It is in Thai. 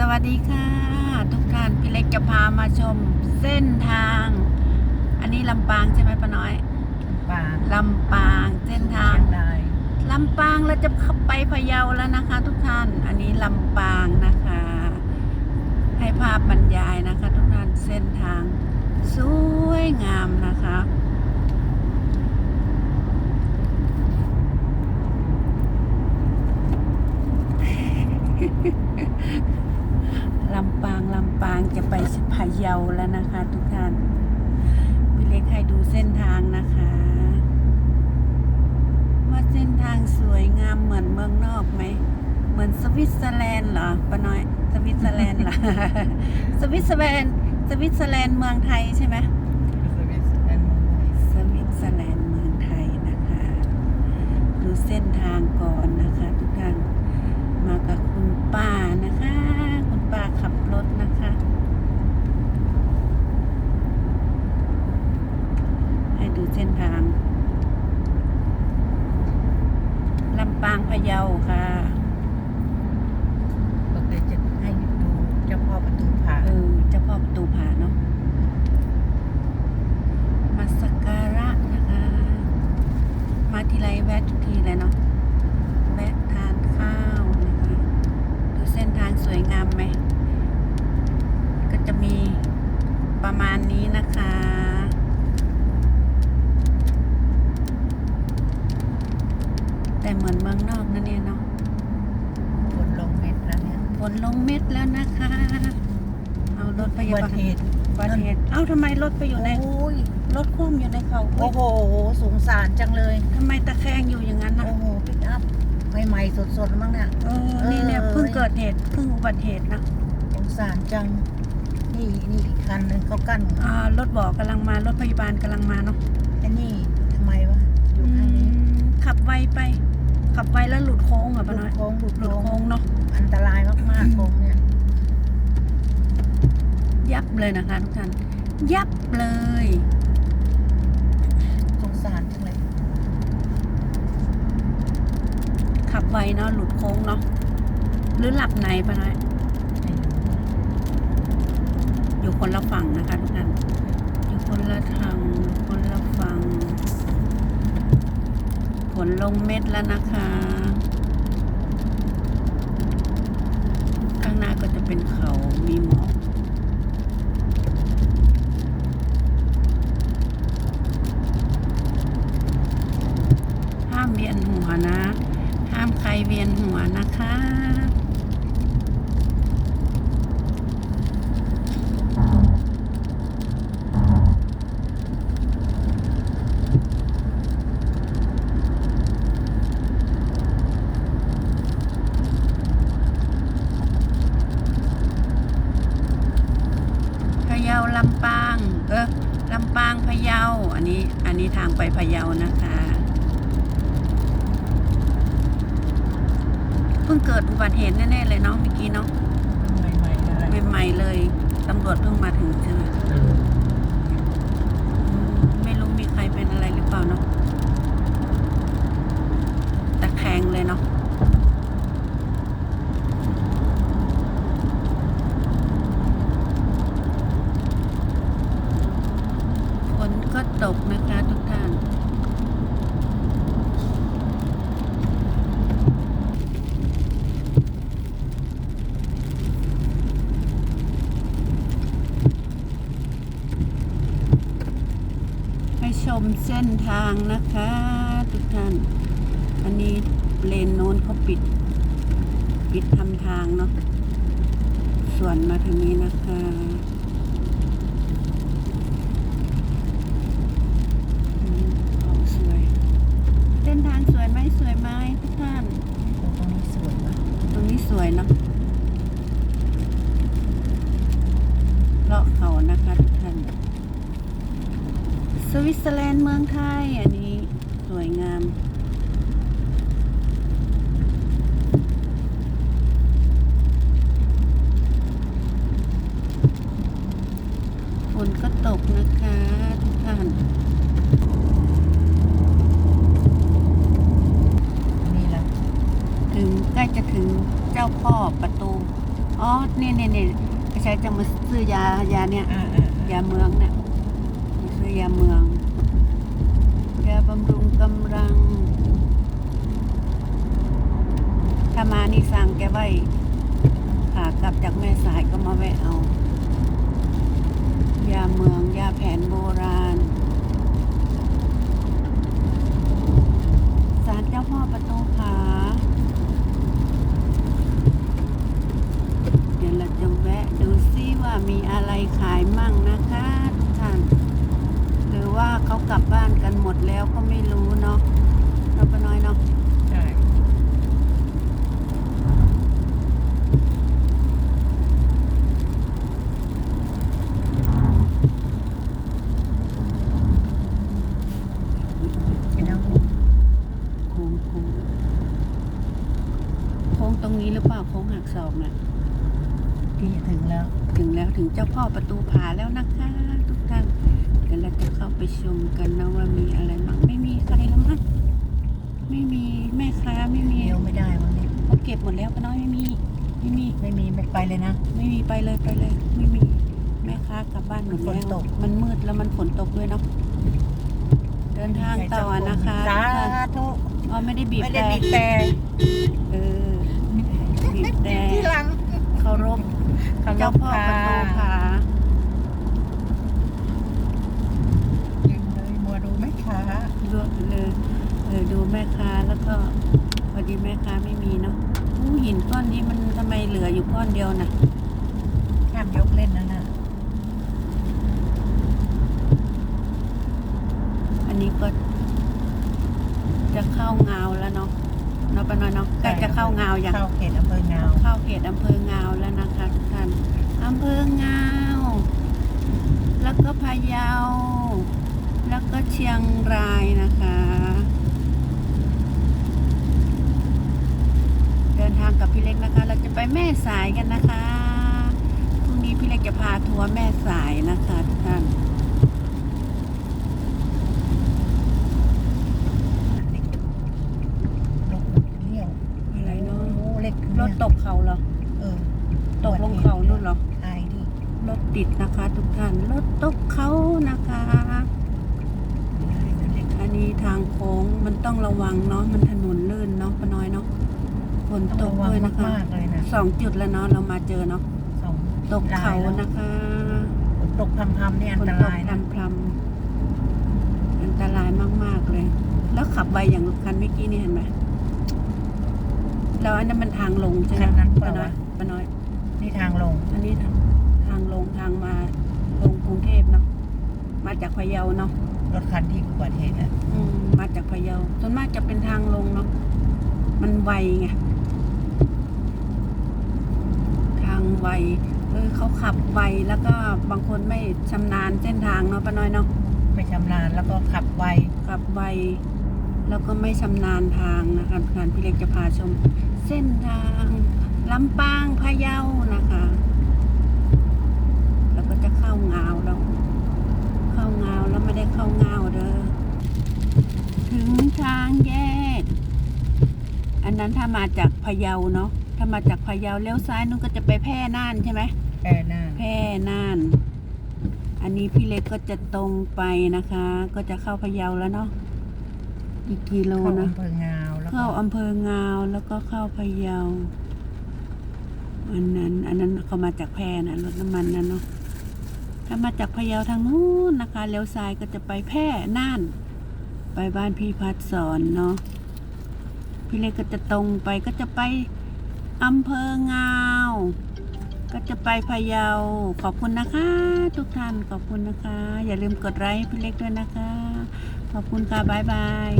สวัสดีค่ะ ทุกท่านพี่เล็กจะพามาชมเส้นทาง อันนี้ลำปางใช่ไหมป้าน้อยปางลำปางเส้นทางเชียงรายลำปางเราจะเข้าไปพะเยาแล้วนะคะ ทุกท่านอันนี้ลำปางนะคะ ให้ภาพบรรยายนะคะ ทุกท่านเส้นทาง สวยงามนะคะ ลำปางลำปางจะ ไปพะเยาแล้วนะคะ ทุกท่านพี่เล็กให้ดูเส้นทางนะคะว่าเส้นทางสวยงามเหมือนเมืองนอกไหมเหมือนสวิตเซอร์แลนด์เหรอป้าน้อยสวิตเซอร์แลนด์เหรอสวิตเซอร์แลนด์สวิตเซอร์แลนด์เมืองไทยใช่ไหม สวิสแลนด์ สวิตเซอร์แลนด์เมืองไทยนะคะ ดูเส้นทางก่อนนะคะ ทุกท่าน มากับคุณป้านะคะ คุณป้าขับรถนะคะ ให้ดูเส้นทาง ลำ ปางพะเยาค่ะก็เลยจะให้ดูเจ้าพ่อประตูผาเออเจ้าพ่อประตูผาเนาะมาสักการะนะคะ มาทีไรแวะทุกทีเลยเนาะแวะทานข้าวนะคะดูเส้นทางสวยงามไหม ก็จะมีประมาณนี้นะคะ แต่เหมือนเมืองนอกนะเนี่ยเนาะ ฝนลงเม็ดแล้วเนี่ย ฝนลงเม็ดแล้วนะคะ เอา รถพอุยาบับาลติเหตุอุบัติเหตุเอ้าทำไมรถไปอยู่ในโอ้ยรถคว่ำอยู่ในเขาโอ้โหสงสารจังเลยทำไมตะแคงอยู่อย่างนั้นนะโอ้โหปิกอัพใหม่ๆสดๆมั้งเนี่ยเออนี่เนี่ยเออเพิ่งเกิดเหตุเพิ่งอุบัติเหตุนะสงสารจังนี่นี่อีกคันหนึ่งเขากั้นอ่ารถบอกกำลังมารถพยาบาลกำลังมาเนาะไอ้นี่ทำไมวะอยู่ข้างนี้อืมขับไวไป ขับไวแล้วหลุดโค้งเหรอหป้าลุน้ดอยโค้งหลุดหลุดโค้โค้งงเนาะอันตรายมากๆโค้งเนี่ย ยับเลยนะคะทุกท่าน ยับเลยสงสารจังเลย ขับไวเนาะหลุดโค้งเนาะหรือหลับในป้าน้อยไม่รู้อยู่คนละฝั่งนะคะทุกท่านอยู่คนละทางคนละฝั่งฝนลงเม็ดแล้วนะคะ ข้างหน้าก็จะเป็นเขามีหมอก ห้ามเวียนหัวนะ ห้ามใครเวียนหัวนะคะพะเยาลำปาง เออลำปางพะเยา อันนี้ อันนี้ทางไปพะเยานะคะ เพิ่งเกิดอุบัติเหตุแน่ๆเลยเนาะเมื่อกี้เนาะใหม่ๆเลยใหม่ๆเลยตำรวจเพิ่งมาถึงใช่ไหมอืมไม่รู้มีใครเป็นอะไรหรือเปล่าเนาะตะแคงเลยเนาะฝนก็ตกนะคะทุกท่าน ให้ช มเส้นทางนะคะ ทุกท่าน อันนี้เลนโน้นเขาปิด ปิดทำทางเนาะ ส่วนมาทางนี้นะคะอืมออกสวยเส้นทางสวยไหมสวยไหมทุกท่าน ตรงนี้สวยว่ะตรงนี้สวยเนาะเลาะเขานะคะทุกท่าน สวิตเซอร์แลนด์เมืองไทย อันนี้สวยงาม ฝนก็ตกนะคะทุกท่าน นี่แหละ ถึงใกล้จะถึงเจ้าพ่ อประตูอ๋อเนี่ยเนี่ยเนี่ยใช้จะมาซื้อยายาเนี่ยอ่าอ่ายาเมืองเนี่ยซื้อยาเมืองยาบำรุงกำลังถ้ามานี่สั่งแกไว้ขากลับจากแม่สายก็มาแวะเอา ยาเมืองยาแผนโบราณศาลเจ้าพ่อประตูผา เดี๋ยวเราจะแวะดูซิว่ามีอะไรขายมั่งนะคะทุกท่าน หรือว่าเขากลับบ้าน กันหมดแล้วก็ไม่รู้เนาะเราปะน้อยเนาะใช่ไปนั่งโค้งโค้งโค้งตรงนี้หรือเปล่าโค้งหักศอกน่ะที่ถึงแล้ว ถึงแล้วถึงเจ้าพ่อประตูผาแล้วนะคะทุกท่านเดี๋ ยวเราจะเข้าไปชมกันนะว่ามีอะไรบ้างไม่มีใครแล้วมั้งไม่มีแม่ค้าไม่มีเลี้ยวไม่ได้วันนี้เขาเก็บหมดแล้วป้าน้อยไม่มี ไม่มีไม่มีไม่ไปเลยนะ ไม่มีไปเลยไปเลย ไม่มีแม่ค้ากลับบ้านหมดฝนแล้วตกมันมืดแล้วมันฝนตกด้วยเนาะเดินทางต่อนะคะสาทุกท่านธุอ๋อไม่ได้บีบไม่แต่ได้บีบแต่เออบีบแต่ที่หลังเคารพเขาเจ้าพ่อประตูผา ยังเลยมัวดูไหมคะ ดูเลยเออดู แม่ค้าแล้วก็พอดีแม่ค้าไม่มีเนาะอู้หินก้อนนี้มันทำไมเหลืออยู่ก้อนเดียวนะห้ามยกเล่นนะน่ะอันนี้ก็ จะเข้าเงาแล้วเนาะเนาะปะเนาะเนาะใกล้จะเข้าเงาอย่างเข้าเขตอำเภองาวเข้าเขตอำเภองาวแล้วนะคะทุกท่านอำเภองาวแล้วก็พะเยาแล้วก็เชียงรายนะคะ เดินทางกับพี่เล็กนะคะ เราจะไปแม่สายกันนะคะพรุ่งนี้พี่เล็กจะพาทัวร์แม่สายนะคะทุกท่านรถเลี้ยวอะไรเนาะโอ้เล็กรถตกเขาเหรอเออตกลงเขานู่นเหรอไอ้ดิรถติดนะคะ ทุกท่านรถตกเขานะคะเล็กอันนี้ทางโค้งมันต้องระวังเนาะมันถนนลื่นเนาะป้าน้อยเนาะ ฝนตต้อกงระวังด้วยนะคะมากๆเลยนะ สองจุดแล้วเนาะเรามาเจอเนาะสองตกเขาลยแล้วนะคะฝนตกพรำๆนี่อันฝนตตกรายนะพรำๆอันตรายมากๆเลย แล้วขับไปอย่างคันเมื่อกี้นี่เห็นไหมแล้วอันนั้นมันทางลงใช่ไหมคันนั้นเปป้าล่าน้อยวะป้าน้อย นี่ทางลง อันนี้ทางทางลงทางมาลงกรุงเทพเนาะมาจากพะเยาเนาะรถคันที่อุบัติเหตุอะอืมมาจากพะเยาส่วนมากจะเป็นทางลงเนาะมันไวไง ทาง ไวเออเขาขับไวแล้วก็บางคนไม่ชำนาญเส้นทางเนาะป้าน้อยเนาะไม่ชำนาญแล้วก็ขับไวขับไวแล้วก็ไม่ชำนาญทางนะคะงานพี่เล็กจะพาชม เส้นทางลำปางพะเยานะคะ แล้วก็จะเข้าเงาวแล้วเข้าเงาวแล้วไม่ได้เข้าเงาวเด้อถึงทางแยก อันนั้นถ้ามาจากพะเยาเนาะ ถ้ามาจากพะเยาเลี้ยวซ้ายนู้นก็จะไปแพร่น่านใช่ไหมแอร์หน้าแพร่น่าน อันนี้พี่เล็กก็จะตรงไปนะคะ ก็จะเข้าพะเยาแล้วเนาะอีกกิโลเข้านะอำเภองาวแล้วก็เข้าอำเภองาวแล้วก็เข้าพะเยาอันนั้น อันนั้นเขามาจากแพร่นะรถน้ำมันนั่นเนาะถ้ามาจากพะเยาทางนู้นนะคะเลี้ยวซ้ายก็จะไปแพร่น่าน ไปบ้านพี่พัดสอนเนาะพี่เล็กก็จะตรงไปก็จะไป อำเภองาว ก็จะไปพะเยา ขอบคุณนะคะ ทุกท่านขอบคุณนะคะ อย่าลืมกดไลค์พี่เล็กด้วยนะคะ ขอบคุณค่ะ บ๊ายบาย